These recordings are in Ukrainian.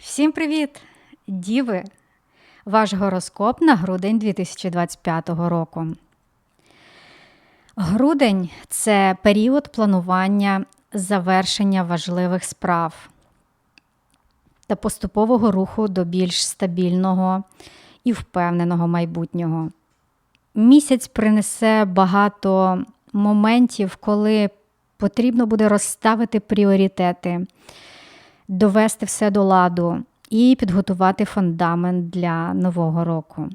Всім привіт, діви! Ваш гороскоп на грудень 2025 року. Грудень це період планування завершення важливих справ та поступового руху до більш стабільного і впевненого майбутнього. Місяць принесе багато моментів, коли потрібно буде розставити пріоритети довести все до ладу і підготувати фундамент для нового року.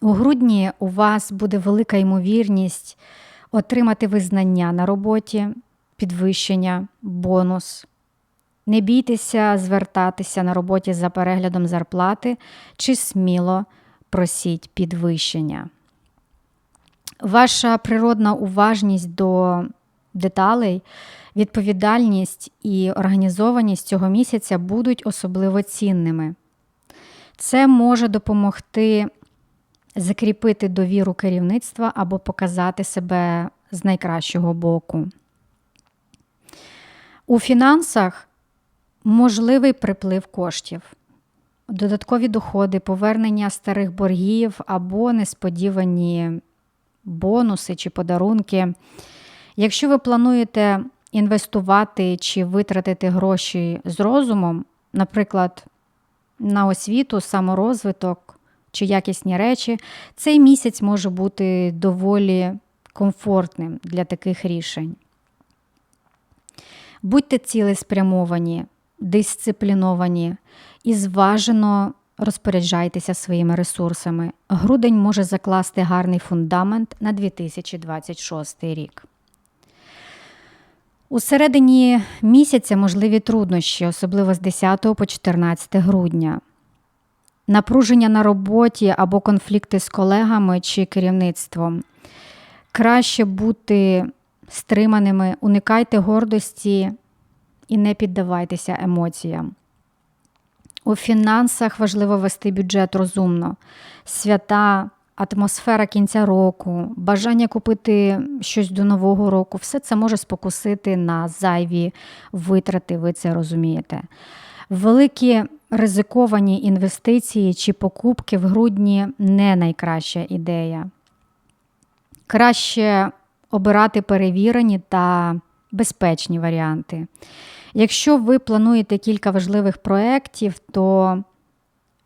У грудні у вас буде велика ймовірність отримати визнання на роботі, підвищення, бонус. Не бійтеся звертатися на роботі за переглядом зарплати чи сміло просіть підвищення. Ваша природна уважність до деталей відповідальність і організованість цього місяця будуть особливо цінними. Це може допомогти закріпити довіру керівництва або показати себе з найкращого боку. У фінансах можливий приплив коштів, додаткові доходи, повернення старих боргів або несподівані бонуси чи подарунки. Якщо ви плануєте інвестувати чи витратити гроші з розумом, наприклад, на освіту, саморозвиток чи якісні речі, цей місяць може бути доволі комфортним для таких рішень. Будьте цілеспрямовані, дисципліновані і зважено розпоряджайтеся своїми ресурсами. Грудень може закласти гарний фундамент на 2026 рік. У середині місяця можливі труднощі, особливо з 10 по 14 грудня. Напруження на роботі або конфлікти з колегами чи керівництвом. Краще бути стриманими, уникайте гордості і не піддавайтеся емоціям. У фінансах важливо вести бюджет розумно. Свята атмосфера кінця року, бажання купити щось до нового року, все це може спокусити на зайві витрати, ви це розумієте. Великі ризиковані інвестиції чи покупки в грудні не найкраща ідея. Краще обирати перевірені та безпечні варіанти. Якщо ви плануєте кілька важливих проєктів, то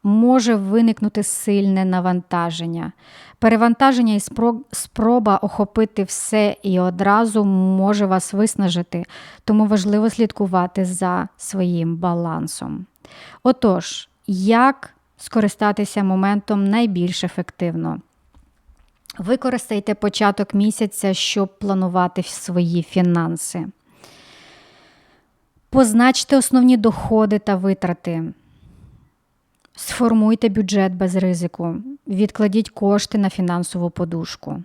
може виникнути сильне навантаження. Перевантаження і спроба охопити все і одразу може вас виснажити, тому важливо слідкувати за своїм балансом. Отож, як скористатися моментом найбільш ефективно? Використайте початок місяця, щоб планувати свої фінанси. Позначте основні доходи та витрати. Сформуйте бюджет без ризику, відкладіть кошти на фінансову подушку.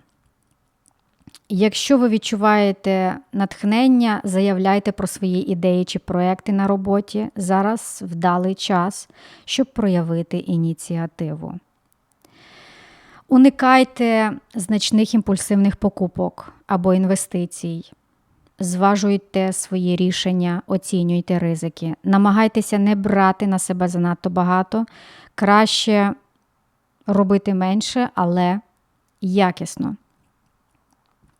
Якщо ви відчуваєте натхнення, заявляйте про свої ідеї чи проекти на роботі. Зараз вдалий час, щоб проявити ініціативу. Уникайте значних імпульсивних покупок або інвестицій. Зважуйте свої рішення, оцінюйте ризики. Намагайтеся не брати на себе занадто багато. Краще робити менше, але якісно.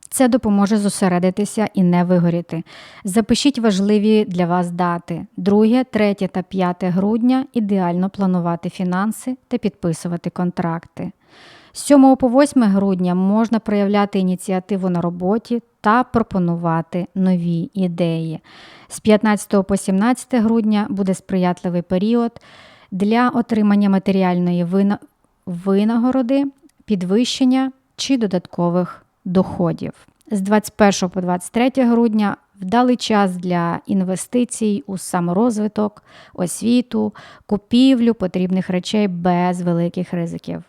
Це допоможе зосередитися і не вигоріти. Запишіть важливі для вас дати. 2, 3 та 5 грудня ідеально планувати фінанси та підписувати контракти. З 7 по 8 грудня можна проявляти ініціативу на роботі та пропонувати нові ідеї. З 15 по 17 грудня буде сприятливий період для отримання матеріальної винагороди, підвищення чи додаткових доходів. З 21 по 23 грудня вдалий час для інвестицій у саморозвиток, освіту, купівлю потрібних речей без великих ризиків.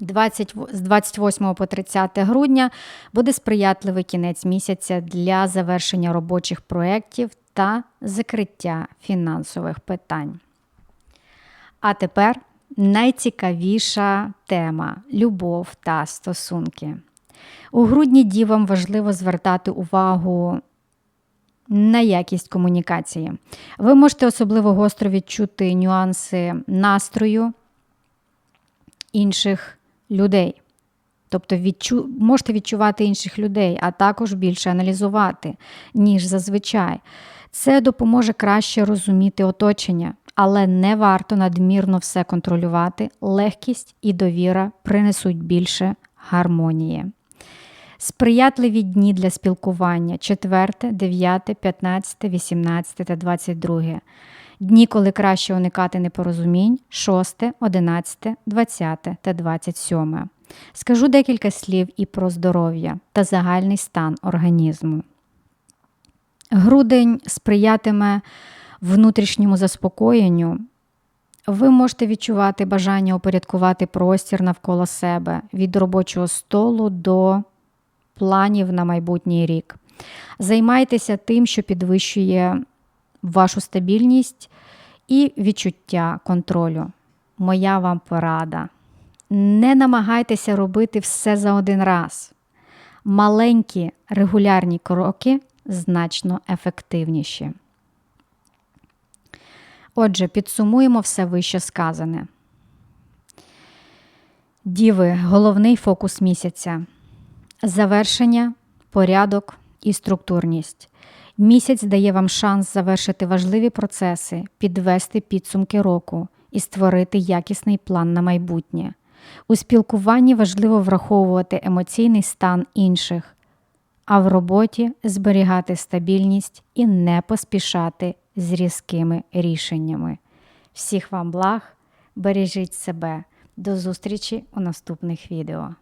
20, з 28 по 30 грудня буде сприятливий кінець місяця для завершення робочих проєктів та закриття фінансових питань. А тепер найцікавіша тема любов та стосунки. У грудні дівам важливо звертати увагу на якість комунікації. Ви можете особливо гостро відчути нюанси настрою інших людей. Тобто відчу... можете відчувати інших людей, а також більше аналізувати, ніж зазвичай. Це допоможе краще розуміти оточення, але не варто надмірно все контролювати. Легкість і довіра принесуть більше гармонії. Сприятливі дні для спілкування 4, 9, 15, 18 та 22. Дні, коли краще уникати непорозумінь 6, 11, 20 та 27. Скажу декілька слів і про здоров'я та загальний стан організму. Грудень сприятиме внутрішньому заспокоєнню. Ви можете відчувати бажання упорядкувати простір навколо себе від робочого столу до планів на майбутній рік. Займайтеся тим, що підвищує вашу стабільність і відчуття контролю. Моя вам порада. Не намагайтеся робити все за один раз. Маленькі регулярні кроки значно ефективніші. Отже, підсумуємо все вище сказане. Діви, головний фокус місяця. Завершення, порядок і структурність. Місяць дає вам шанс завершити важливі процеси, підвести підсумки року і створити якісний план на майбутнє. У спілкуванні важливо враховувати емоційний стан інших, а в роботі зберігати стабільність і не поспішати з різкими рішеннями. Всіх вам благ, бережіть себе. До зустрічі у наступних відео.